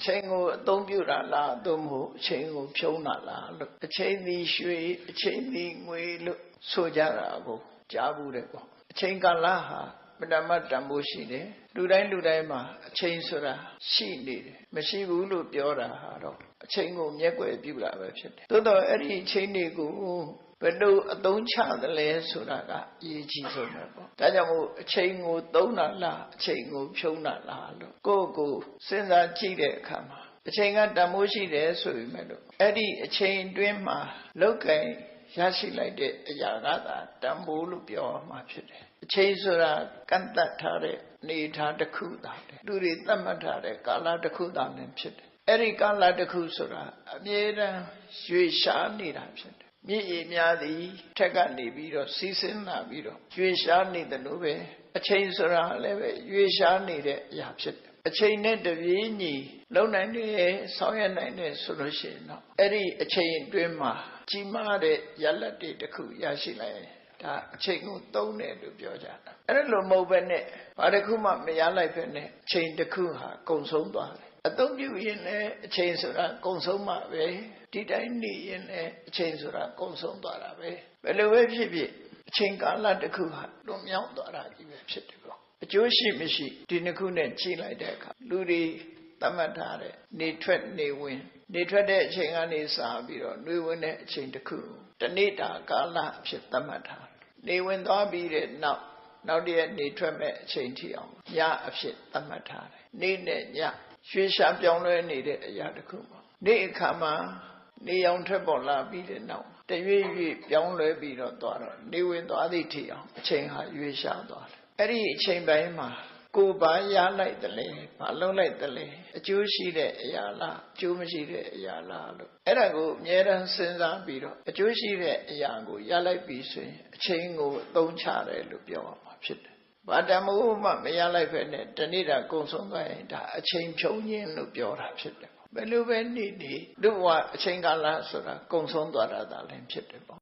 အချိန်ကိုအသုံးပြုတာလားသို့မဟုတ်အချိန်ကိုဖြုံးတာလားလို့အချိန်သည်ရွှေအချိန်သည်ငွေလို့ဆိုကြတာကိုကြားဘူးတယ်ပေါ့အချိန်ကာလဟာ ပထမတန်ဖိုးရှိတယ်လူတိုင်းလူတိုင်းမှာအချိန်ဆိုတာရှိနေတယ်မရှိဘူးလို့ပြောတာဟာတော့အချိန်ကိုမျက်ွယ်ပြုတာပဲဖြစ်တယ်သို့တော့အဲ့ဒီအချိန်တွေကိုဘယ်လိုအသုံးချသလဲဆိုတာကအရေးကြီးဆုံးပဲပေါ့ဒါကြောင့်မို့အချိန်ကိုသုံးတာလားအချိန်ကိုဖြုံးတာလားလို့ကိုယ့်ကိုယ်စဉ်းစားကြည့်တဲ့အခါမှာအချိန်ကတန်ဖိုးရှိတယ်ဆိုပေမဲ့လို့အဲ့ဒီအချိန်တွင်းမှာလောက်ကင် ရရှိလိုက်တဲ့အရာကသာတန်ဖိုးလို့ပြောရမှာဖြစ်တယ်အချိန်ဆိုတာကန့်တတ်ထားတဲ့အနေထားတစ်ခုသာတယ်လူတွေသတ်မှတ်ထားတဲ့ကာလတစ်ခုသာလည်းဖြစ်တယ်အဲ့ဒီကာလတစ်ခုဆိုတာအမြဲတမ်းရွေရှားနေတာဖြစ်တယ် မြစ်ရည်များသည်ထက်ကနေပြီးတော့စီးဆင်းလာပြီးတော့ရွေရှားနေတယ်လို့ပဲအချိန်ဆိုတာလည်းပဲရွေရှားနေတဲ့အရာဖြစ်တယ်အချိန်နဲ့တပြေးညီလုံနိုင်တယ်ဆောင်းရနိုင်တယ်ဆိုလို့ရှိရင်တော့အဲ့ဒီအချိန်အတွင်းမှာကြီးမားတဲ့ရလတ်တွေတစ်ခုရရှိလိုက်ရင်ဒါအချိန်ကိုသုံးတယ်လို့ပြောကြတာအဲ့လိုမဟုတ်ပဲနဲ့ဘာတစ်ခုမှမရလိုက်ပဲနဲ့အချိန်တစ်ခုဟာကုန်ဆုံးသွားတယ် အသုံးပြုရင်လည်းအချိန်ဆိုတာကုန်ဆုံးမှာပဲဒီတိုင်းနေရင်လည်းအချိန်ဆိုတာကုန်ဆုံးသွားတာပဲဘယ်လိုပဲဖြစ်ဖြစ်အချိန်ကာလတစ်ခုဟာလွန်မြောက်သွားတာကြီးပဲဖြစ်တယ်ပေါ့အကျိုးရှိမရှိဒီနှစ်ခုနဲ့ချိန်လိုက်တဲ့အခါလူတွေသတ်မှတ်ထားတဲ့နေထွက်နေဝင် နေထွက်တဲ့အချိန်ကနေစပြီးတော့နှွေးဝင်တဲ့အချိန်တစ်ခုတနေ့တာကာလအဖြစ်သတ်မှတ်ထားနေဝင်သွားပြီးတဲ့နောက်နောက်တည့်နေထွက်မဲ့အချိန်ထိအောင်ညအဖြစ်သတ်မှတ်ထားတယ်နေ့နဲ့ည ရွှေရှာပြောင်းလဲနေတဲ့အရာတစ်ခုပေါ့နေ့အခါမှာနေအောင်ထွက်ပေါ်လာပြီးတဲ့နောက်တရွေ့ရွေ့ပြောင်းလဲပြီးတော့သွားတော့နေဝင်သွားသည့်ထိအောင်အချိန်ဟာရွေ့ရှားသွားတယ်အဲ့ဒီအချိန်ပိုင်းမှာကိုဘာရလိုက်တယ်လဲဘာလုံးလိုက်တယ်လဲအကျိုးရှိတဲ့အရာလားအကျိုးမရှိတဲ့အရာလားလို့အဲ့ဒါကိုအမြဲတမ်းစဉ်းစားပြီးတော့အကျိုးရှိတဲ့အရာကိုရလိုက်ပြီဆိုရင်အချိန်ကိုအသုံးချတယ်လို့ပြောရမှာဖြစ်တယ် ဘာတမို့မှမရလိုက်ဖက်နဲ့တနေ့တာကုံဆုံးသွားရင်ဒါအချိန်ဖြုံးခြင်းလို့ပြောတာဖြစ်တယ်ဘယ်လိုပဲနေနေလူဘဝအချိန်ကာလဆိုတာကုံဆုံးသွားတာသာလည်းဖြစ်တယ်ပေါ့